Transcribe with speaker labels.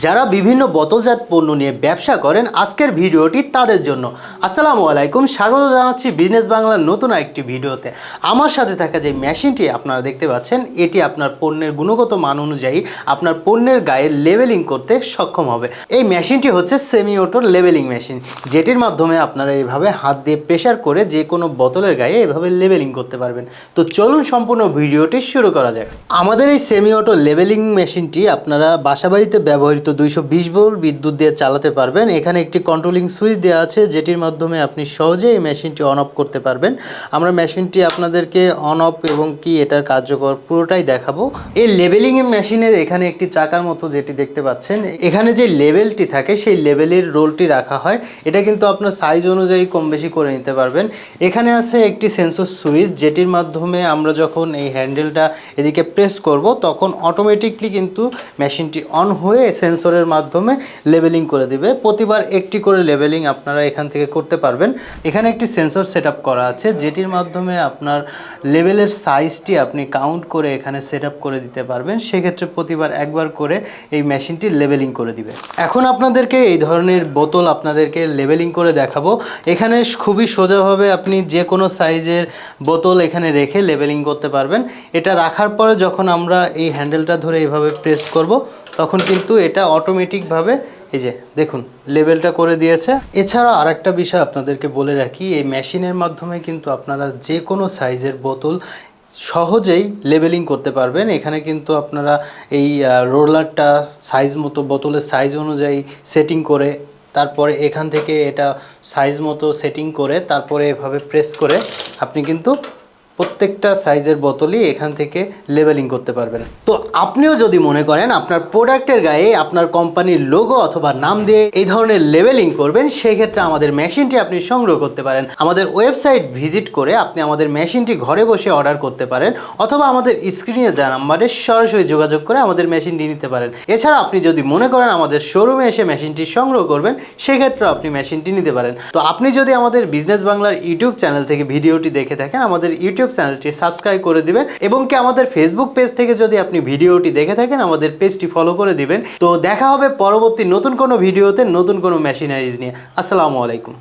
Speaker 1: যারা বিভিন্ন বোতলজাত পণ্য নিয়ে ব্যবসা করেন, আজকের ভিডিওটি তাদের জন্য। আসসালামু আলাইকুম, স্বাগত জানাচ্ছি বিজনেস বাংলার নতুন একটি ভিডিওতে। আমার সাথে থাকা যে মেশিনটি আপনারা দেখতে পাচ্ছেন, এটি আপনার পণ্যের গুণগত মান অনুযায়ী আপনার পণ্যের গায়ে লেভেলিং করতে সক্ষম হবে। এই মেশিনটি হচ্ছে সেমি অটো লেভেলিং মেশিন, যেটির মাধ্যমে আপনারা এইভাবে হাত দিয়ে প্রেশার করে যে কোনো বোতলের গায়ে এভাবে লেভেলিং করতে পারবেন। তো চলুন সম্পূর্ণ ভিডিওটি শুরু করা যাক। আমাদের এই সেমি অটো লেভেলিং মেশিনটি আপনারা বাসাবাড়িতে ব্যবহৃত দুইশো বিশ ভোল্ট বিদ্যুৎ দিয়ে চালাতে পারবেন। এখানে একটি কন্ট্রোলিং সুইচ দেওয়া আছে, যেটির মাধ্যমে আপনি সহজে এই মেশিনটি অন অফ করতে পারবেন। আমরা মেশিনটি আপনাদেরকে অন অফ এবং কি এটার কার্যকর পুরোটাই দেখাবো। এই লেভেলিং মেশিনের এখানে একটি চাকার মতো যেটি দেখতে পাচ্ছেন, এখানে যে লেভেলটি থাকে, সেই লেভেলের রোলটি রাখা হয়। এটা কিন্তু আপনার সাইজ অনুযায়ী কম বেশি করে নিতে পারবেন। এখানে আছে একটি সেন্সর সুইচ যেটির মাধ্যমে আমরা যখন এই হ্যান্ডেলটা এদিকে প্রেস করব, তখন অটোমেটিকলি কিন্তু মেশিনটি অন হয়ে সেন্সরের মাধ্যমে লেভেলিং করে দিবে। প্রতিবার একটি করে লেভেলিং আপনারা এখান থেকে করতে পারবেন। এখানে একটি সেন্সর সেট করা আছে, যেটির মাধ্যমে আপনার লেভেলের সাইজটি আপনি কাউন্ট করে এখানে সেট করে দিতে পারবেন। সেক্ষেত্রে প্রতিবার একবার করে এই মেশিনটি লেভেলিং করে দিবে। এখন আপনাদেরকে এই ধরনের বোতল আপনাদেরকে লেভেলিং করে দেখাবো। এখানে খুবই সোজাভাবে আপনি যে কোনো সাইজের বোতল এখানে রেখে লেভেলিং করতে পারবেন। এটা রাখার পরে যখন আমরা এই হ্যান্ডেলটা ধরে এইভাবে প্রেস করব তখন কিন্তু এটা অটোমেটিকভাবে এই যে দেখুন লেভেলটা করে দিয়েছে। এছাড়া আরেকটা বিষয় আপনাদেরকে বলে রাখি, এই মেশিনের মাধ্যমে কিন্তু আপনারা যে কোনো সাইজের বোতল সহজেই লেবেলিং করতে পারবেন। এখানে কিন্তু আপনারা এই রোলারটা সাইজ মতো, বোতলের সাইজ অনুযায়ী সেটিং করে, তারপরে এখান থেকে এটা সাইজ মতো সেটিং করে, তারপরে এভাবে প্রেস করে, আপনি কিন্তু প্রত্যেকটা সাইজের বোতলই এখান থেকে লেবেলিং করতে পারবেন। তো আপনিও যদি মনে করেন আপনার প্রোডাক্টের গায়ে আপনার কোম্পানির লোগো অথবা নাম দিয়ে এই ধরনের লেবেলিং করবেন, সেক্ষেত্রে আমাদের মেশিনটি আপনি সংগ্রহ করতে পারেন। আমাদের ওয়েবসাইট ভিজিট করে আপনি আমাদের মেশিনটি ঘরে বসে অর্ডার করতে পারেন অথবা আমাদের স্ক্রিনে দেওয়া নাম্বারে সরাসরি যোগাযোগ করে আমাদের মেশিনটি নিতে পারেন। এছাড়া আপনি যদি মনে করেন আমাদের শোরুমে এসে মেশিনটি সংগ্রহ করবেন সেক্ষেত্রে আপনি মেশিনটি নিতে পারেন। তো আপনি যদি আমাদের বিজনেস বাংলার ইউটিউব চ্যানেল থেকে ভিডিওটি দেখে থাকেন, আমাদের ইউটিউব চ্যানেলটি সাবস্ক্রাইব করে দিবেন এবং কি আমাদের ফেসবুক পেজ থেকে যদি আপনি ভিডিওটি দেখে থাকেন, আমাদের পেজটি ফলো করে দিবেন। তো দেখা হবে পরবর্তী নতুন কোনো ভিডিওতে নতুন কোনো মেশিনারিজ নিয়ে। আসসালামু আলাইকুম।